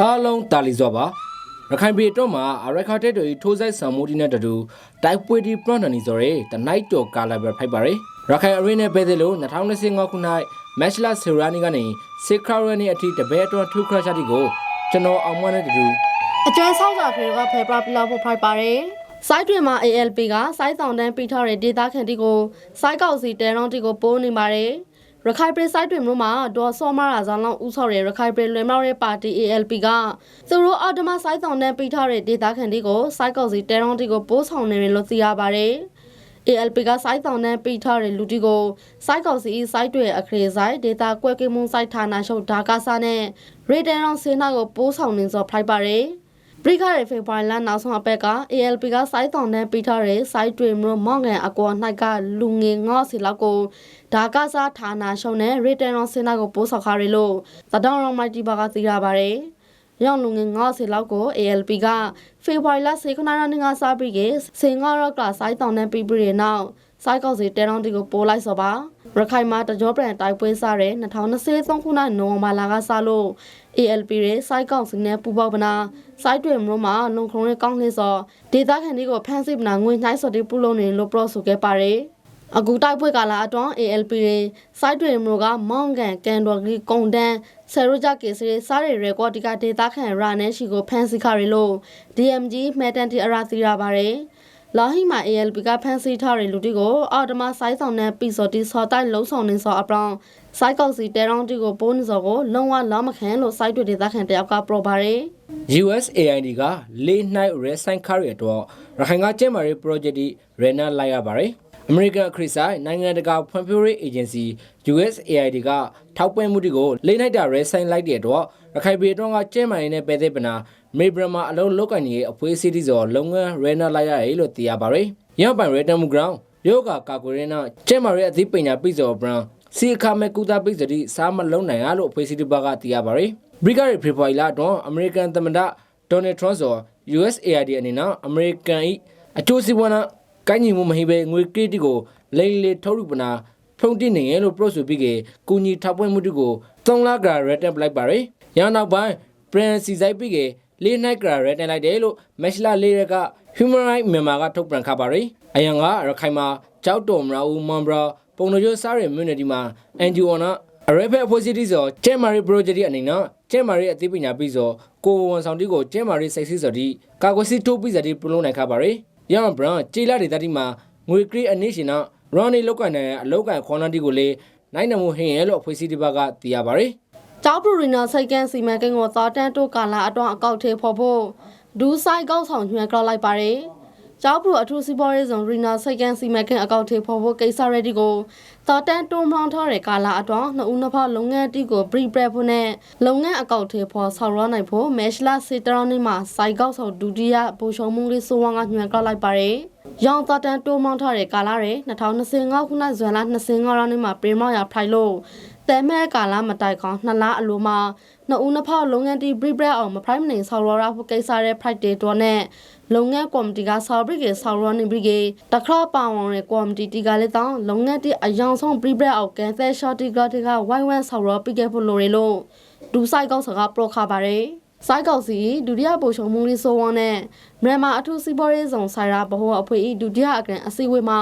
အားလုံးတာလီစောပါရခိုင်ပြည်တော့မှာအရခါတက်တွေထိုးဆိုင်ဆံမိုးတီနဲ့တူတိုက်ပွဲဒီပရန်နီဆိုရဲတနိုက်တော်ကာလာပဲဖိုက်ပါရယ်ရခိုင်အရင်းနဲ့ပဲသေးလို့2025ခုနှစ်မက်ချ်လာဆီရာနီကနေစစ်ခရာရနီအထိတပည့်တော်ထူခရချာတီကိုကျွန်တော်အောင်မနဲ့တူအကျွမ်းဆောက်စာဖေကဖေပရာပလာဖို့ဖိုက်ပါတယ်။စိုက်တွေမှာ ALP ကစိုက်ဆောင်တန်းပြီးထားတဲ့ဒေတာခန်တီကိုစိုက်ကောက်စီတဲရောင်းတီကိုပိုးနေပါတယ်။ ရခိုင်ပြည်စိုက်တွေမျိုးမှာဒေါ်စောမရာဇာလောင်းဦးဆော်တဲ့ရခိုင်ပြည်လွင်မောက်ရဲ့ပါတီ ALP ကသူတို့အော်တမစိုက်ဆောင်တန်းပြီးထားတဲ့ဒေတာခန်တီကိုစိုက်ကောက်စီတဲရောင်းတီကိုပိုးဆောင်နေတယ်လို့သိရပါတယ်။ ALP ကစိုက်ဆောင်တန်းပြီးထားတဲ့လူတီကိုစိုက်ကောက်စီစိုက်တွေအခရေစိုက်ဒေတာကွဲကိမှုစိုက်ဌာနချုပ်ဒါကာဆာနဲ့ရေတန်ရောင်းစေနာကိုပိုးဆောင်နေစောဖိုက်ပါတယ်။ ပရိခရဖေဖိုင်လာနောက်ဆုံးအပက်က ALP ကစိုက်တောင်တန်းပေးထားတဲ့စိုက်တွေမျိုးမောင်ငန်အကော၌ကလူငယ်ငေါ့စီလောက်ကိုဒါကစားဌာနရှုံနဲ့ရီတန်ရောစင်နာကိုပို့ဆောက်ခရလို့သတောင်ရောမိုက်တီဘာကသိရပါတယ်။ရောင်လူငယ်ငေါ့စီလောက်ကို ALP ကဖေဖိုင်လာစေခနာရငါစားပြီးကစေငေါရော့ကစိုက်တောင်တန်းပြီးပြီးတဲ့နောက် စိုက်ကောက်စီတဲတောင်တီကိုပို့လိုက်စောပါရခိုင်မှာတကြောပြန်တိုက်ပွဲစားတဲ့2023ခုနှစ်နိုဝင်ဘာလကစလို့ ALP ရဲ့စိုက်ကောက်စီနဲ့ပူပေါပနာစိုက်တွေမျိုးမှာလုံခုံရဲ့ကောင်းလေးစောဒေတာခန်ဒီကိုဖမ်းဆီးပနာငွေနှိုင်းစော်တိပူလုံးနေလို့ပြောဆိုခဲ့ပါတယ်အခုတိုက်ပွဲကာလအတွင်း ALP ရဲ့စိုက်တွေမျိုးကမောင်ကန်ကန်တော်ကြီးကုံတန်းဆယ်ရိုဂျကေစရီစားရရေကော့ဒီကဒေတာခန်ရာနဲ့ရှိကိုဖမ်းဆီးခရလို့ DMG မှတ်တန်တီအရာသိရပါတယ် လာဟိမာ ALP ကဖန်ဆီးထားတဲ့လူတွေကိုအော်တမဆိုင်းဆောင်တဲ့ပီစော်တီစော်တိုက်လုံးဆောင်နေစော်အပြောင်းစိုက်ကောက်စီတဲရောင်းတီကိုပိုးနေစော်ကိုလုံးဝလောမခံလို့စိုက်တွေဒေသခံတယောက်ကပရိုပါရယ် USAID ကလေးနှိုက်ရဲဆိုင်ခါရီတော့ရခိုင်ကကျင်းမာရေး project ဒီရနာလိုက်ရပါတယ် အမေရိကန်ခရစ်ဆိုင်နိုင်ငံတကာဖွံ့ဖြိုးရေး agency USAID ကထောက်ပံ့မှုတွေကိုလေးနိုင်တာရဲဆိုင်လိုက်တဲ့တော့ရခိုင်ပြည်တော့ကကျင်းမာရေးနဲ့ပဲသေးပနာမေဘရမှာအလုံးလောက်ကန်ကြီးအဖွေးစီးတီစောလုပ်ငန်းရနာလိုက်ရတယ်လို့သိရပါတယ်ရန်ပိုင်ရတမ်မူဂရောင်းယောဂကာကွယ်ရင်းနာကျင်းမာရေးအသိပညာပြည်စောဘရန်စီအခါမဲ့ကုသပိစတိစားမလုံးနိုင်ရလို့ဖွေးစီးတီဘာကသိရပါတယ်ဘရိဂရီဖေဖော်ဝါရီလတော့အမေရိကန်သမ္မတဒေါ်နယ်ထရန့်ဆို USAID အနေနဲ့အမေရိကန်ဤအကျိုးစီးပွားနာ ကိုင်းညီမှုမဟိပဲငွေကရစ်တီကိုလိမ့်လေထုတ်ရပနာဖုန်တင်နေရလို့ပြောဆိုပြီးကကူညီထောက်ပံ့မှုတွေကို3လကရတက်ပလိုက်ပါရယ်ရနောက်ပိုင်း brand စီဆိုင်ပြီးကလေးနိုင်ကရရတက်လိုက်တယ်လို့မက်ရှလာလေးရက Human Rights မြန်မာကထုတ်ပြန်ခပါရယ်အယံကရခိုင်မှာကြောက်တော်မရာဦးမန်ဘရာပုံတော်ကျစားရမြို့နယ်ဒီမှာ NGO နာအရက်ဖက်အဖွဲ့အစည်းတီဆိုကျဲမာရီ project အနေနဲ့ကျဲမာရီအသိပညာပြီးဆိုကိုဝန်ဆောင်တီကိုကျဲမာရီစိုက်စစ်ဆိုတီကာကွယ်စစ်ထိုးပြီးစတီပလုံးနိုင်ခပါရယ် ရမဘရန်ကြေလာဒေတာတီမှာငွေကရီအနည်းရှင်နာရော်နီလောက်ကန်တဲ့အလောက်ကန်ခွန်နတီကိုလေနိုင်နမှုဟင်းရဲလို့အဖွဲ့အစည်းတီဘကသိရပါရယ်ကျောက်ပရူနာစိတ်ကန်းစီမံကိန်းကိုသာတန်းတိုးကာလာအတွန်းအကောက်ထေဖော်ဖို့ဒူးဆိုင်ကောက်ဆောင်ညွှန်ကြောက်လိုက်ပါတယ်ကျောက်ပရူအထူးစီးပွားရေးဆောင်ရီနာစိတ်ကန်းစီမံကိန်းအကောက်ထေဖော်ဖို့ကိစ္စရည်ဒီကို သာတန်းတိုးမောင်းထားတဲ့ကာလာအတွန်းနှစ်ဦးနှစ်ဖက်လုပ်ငန်းတီကိုပရိပရက်ဖို့နဲ့လုပ်ငန်းအကောက်ထေဖော်ဆောင်ရနိုင်ဖို့မဲရှလာစီတရောင်းနေမှာစိုက်ကောက်ဆောင်ဒုတိယဘူရှုံမှုလေးဆိုးဝါးကညွှန်ကြောက်လိုက်ပါတယ်ရောင်သာတန်တိုးမောင်းထားတဲ့ကာလာတွေ2025ခုနှစ်ဇွန်လ25ရက်နေ့မှာပြေမောက်ရဖိုင်လို့တဲမဲကာလာမတိုင်ကောင်နှစ်လားအလိုမှာနှစ်ဦးနှစ်ဖောက်လုပ်ငန်းတီဘရိဘရက်အောင်မဖိုင်မနေဆော်ရောရာဖို့ကိစ္စတဲ့ Friday တော့နဲ့လုပ်ငန်းကော်မတီကဆော်ဘရစ်ကေဆော်ရောနေဘရိကေတခါပါဝင်တဲ့ကော်မတီတီကလည်းတောင်းလုပ်ငန်းတီအယောင်ဆုံးဘရိဘရက်အောင်ကန်သဲရှော့တီကတီကဝိုင်းဝန်းဆော်ရောပြီးခဲ့ဖို့လိုရလို့ဒူဆိုင်ကောက်စကားပရိုခါပါတယ်စိုက်ကောက်စီဒုတိယပိုရှုံမှုလေးဆိုဝန်းနဲ့မြန်မာအထူးစီးပွားရေးဆောင်ဆိုင်ရာဘဟုအဖွဲ့ဤဒုတိယအကရန်အစည်းအဝေးမှာ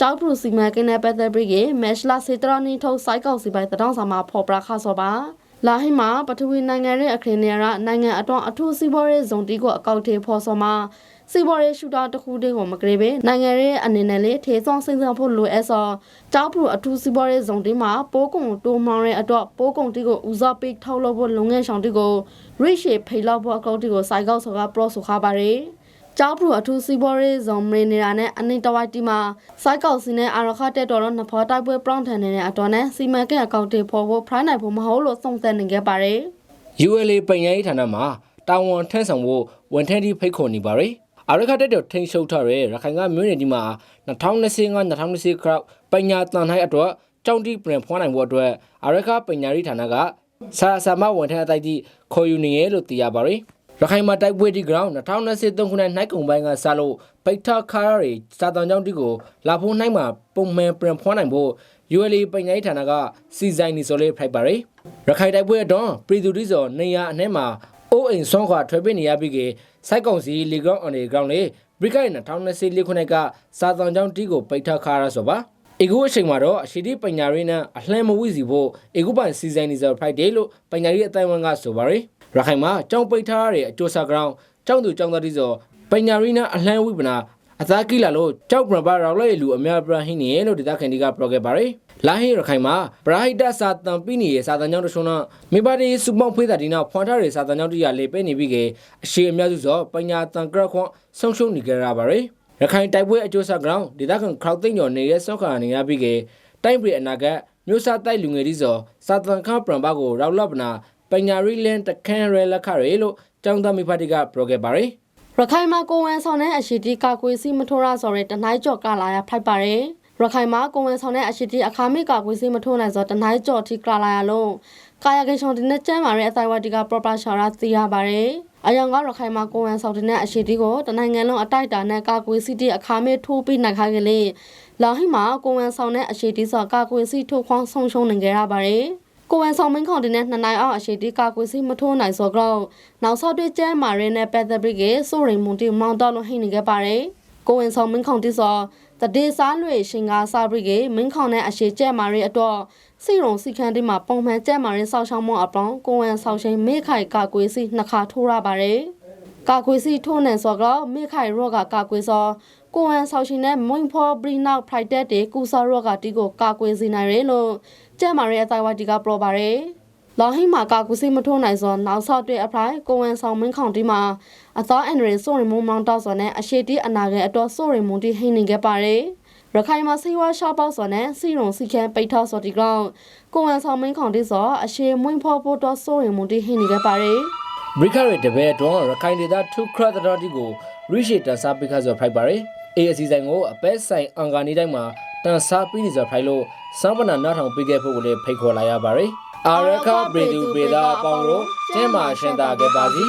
ကျောက်ပရူစီမံကိန်းနဲ့ပတ်သက်ပြီးကမက်ရှလာစေတရနီထုတ်စိုက်ကောက်စီပိုင်းတထောင်စာမှာဖော်ပြခါစောပါလာဟိမှာပထဝီနိုင်ငံရဲ့အခရင်နေရနိုင်ငံအတွန်းအထူးစီးပွားရေးဇုံတီကိုအကောက်ထေဖော်စောမှာ စီးပွားရေးရှုတာတစ်ခုတည်းကိုမကလေးပဲနိုင်ငံရဲ့အနေနဲ့လေထေဆောင်စင်စံဖို့လိုအပ်စောကျောက်ပရူအထူးစီးပွားရေးဇုံတီမှာပိုးကုံတိုးမောင်းရဲ့အတွက်ပိုးကုံတီကိုဦးစားပေးထောက်လို့ဖို့လုပ်ငန်းဆောင်တီကိုရိရှေဖိလောက်ဖို့အကောက်တီကိုစိုက်ကောက်စောကပရော့ဆိုခါပါတယ်ကျောက်ပရူအထူးစီးပွားရေးဇုံမင်းနေတာနဲ့အနိတဝိုက်တီမှာစိုက်ကောက်စီနဲ့အာရခတက်တော်တော့နဖောတိုက်ပွဲပရောင်းထန်နေတဲ့အတော်နဲ့စီမံကိန်းအကောင့်တွေဖော်ဖို့ဖရိုင်းနိုင်ဖို့မဟုတ်လို့သုံးသပ်နေခဲ့ပါတယ် ULA ပညာရေးဌာနမှာတာဝန်ထမ်းဆောင်ဖို့ဝန်ထမ်းတီဖိတ်ခေါ်နေပါရယ် အရခတက်တော်ထိန်ရှုပ်ထားတဲ့ရခိုင်ကမြို့နယ်ဒီမှာ2025-2026ခရောက်ပညာတန်ထိုင်းအတွက်ကြောင်းတီပြန်ဖွားနိုင်ဖို့အတွက်အရခပညာရေးဌာနကဆရာဆာမဝန်ထမ်းအတိုက်တီခေါ်ယူနေရလို့သိရပါရယ်ရခိုင်မှာတိုက်ပွဲဒီ ground 2023ခုနှစ်နှိုက်ကုံပိုင်းကစလို့ပိတ်ထခါရတွေစာတန်ကြောင်းတီကိုလာဖို့နှိုက်မှာပုံမှန်ပြန်ဖွားနိုင်ဖို့ ULA ပညာရေးဌာနကစီဆိုင်နေစောလေးဖိုက်ပါရယ်ရခိုင်တိုက်ပွဲအတွန်းပြည်သူတိစောနေရအနှဲမှာ အိုးအိမ်ဆွမ်းခွာထွေးပေးနေရပြီးကစိုက်ကောင်စီလီဂရောင်းအနေဂရောင်းလေးဘရိကိုင်2024ခုနှစ်ကစာသင်ကျောင်းတီးကိုပိတ်ထခါရဆိုပါအေကူအချိန်မှာတော့အရှိတိပညာရေးနဲ့အလှမ်းမဝိစီဖို့အေကူပိုင်စီဇန်နီဇာဖိုက်ဒေးလို့ပညာရေးအတိုင်းအဝန်ကဆိုပါရယ်ရခိုင်မှာကျောင်းပိတ်ထားရတဲ့အကျိုးဆာဂရောင်းကျောင်းသူကျောင်းသားတိစောပညာရေးနဲ့အလှမ်းဝိပနာအသားကိလာလို့ကြောက်ပရပါရောက်လဲလူအများပြဟင်းနေလို့ဒေသခံတွေကပြောခဲ့ပါရယ် လာဟိရခိုင်မှာပရာဟိတစာတန်ပိနေရဲ့စာတန်ကြောင်းတရှုံးတော့မိဘတေးစုပေါင်းဖေးတာဒီနောက်ဖွန်ထားတဲ့စာတန်ကြောင်းတရလေပဲနေပြီးကအရှိအများစုသောပညာတန်ကရခွန်ဆုံးရှုံးနေကြရပါရယ်ရခိုင်တိုက်ပွဲအကျိုးဆက်ကြောင်းဒေသခံခရောက်သိန်းကျော်နေရဲ့ဆောက်ခါနေရပြီးကတိုင်းပြည်အနာဂတ်မျိုးစားတိုက်လူငယ်ဒီစောစာတန်ခပရံပါကိုရောက်လပ်နာပညာရီလန်တခန်းရဲလက်ခရဲလို့ကျောင်းသားမိဖတိကပြောခဲ့ပါရယ်ရခိုင်မှာကိုဝန်ဆောင်တဲ့အရှိတီကာကွယ်စီမထိုးရဆိုတဲ့တနိုင်းကြော့ကလာရဖိုက်ပါတယ် ရခိုင်မှာကိုဝန်ဆောင်တဲ့အရှိတီအခါမိကာကွယ်စီမထိုးနိုင်ဆိုတနိုင်းကြော့ထိကလာရလို့ကာယကိရှုံဒီနဲ့ကျမ်းမာတဲ့အတိုင်းဝတီက proper ရှာရသိရပါတယ်အယောင်ကရခိုင်မှာကိုဝန်ဆောင်တဲ့အရှိတီကိုတနိုင်ငံလုံးအတိုက်တာနဲ့ကာကွယ်စီတီအခါမိထိုးပြီးနိုင်ခါကလေးလာဟိမှာကိုဝန်ဆောင်တဲ့အရှိတီဆိုကာကွယ်စီထိုးခွန်းဆုံးရှုံးနေကြရပါတယ်ကိုဝန်ဆောင်မင်းခေါင်တင်တဲ့နှစ်နိုင်အောင်အရှိတီကာကွယ်စီမထိုးနိုင်စောကြောင့်နောက်ဆောက်တွေ့ကျဲမာရင်းနဲ့ပတ်သက်ပြီးကစိုးရိမ်မှုတိမောင်းတော့လို့ဟိနေခဲ့ပါတယ်ကိုဝန်ဆောင်မင်းခေါင်တိစော တဒေစားလွေရှင်ကားစာပြီးကမင်းခေါင်နဲ့အရှိကျဲမာရင်းအတွက်စီရုံစီခန်းတိမှာပုံမှန်ကျဲမာရင်းစောက်ရှောင်းမှုအပေါင်းကိုဝန်ဆောင်ရှင်မေခိုင်ကာကွယ်စီနှစ်ခါထိုးရပါတယ်ကာကွယ်စီထိုးနေစောကြောင့်မေခိုင်ရော့ကကာကွယ်စောကိုဝန်ဆောင်ရှင်နဲ့မွင်ဖော်ဘရီနောက်ဖရိုက်တက်တေကူဆာရော့ကတီကိုကာကွယ်စီနိုင်ရလို့ကျဲမာရင်းအတိုင်းဝတီကပြောပါတယ် လော်ဟိမာကာကူစီမထိုးနိုင်စောနောက်ဆောက်တဲ့အဖလိုက်ကိုဝန်ဆောင်မင်းခေါင်တီမှာအသောအန်ရင်စိုးရင်မုံမောင်းတောက်စောနဲ့အရှိတီအနာငယ်အတော်စိုးရင်မုံတီဟိနေခဲ့ပါတယ်ရခိုင်မှာစီဝါရှာပေါက်စောနဲ့စီရုံစီခန်းပိတ်ထောက်စောတီကောင်ကိုဝန်ဆောင်မင်းခေါင်တီစောအရှိမွင်းဖော်ဖို့တော်စိုးရင်မုံတီဟိနေခဲ့ပါတယ်ဘရိခရဲတပည့်တော့ရခိုင်ဒေသထုခရတတော်တီကိုရိရှိတန်စားပိခါဆိုဖိုက်ပါရယ်အေးအစီဆိုင်ကိုအပဲဆိုင်အင်္ဂါနေတိုင်းမှာတန်စားပြီးနေဆိုဖိုက်လို့စံပနာနားထောင်ပေးခဲ့ဖို့ကိုလည်းဖိတ်ခေါ်လာရပါရယ် အာရခဗေဒူပေဒါအပေါင်းတို့ကျင်းမာရှင်သာခဲ့ပါစီ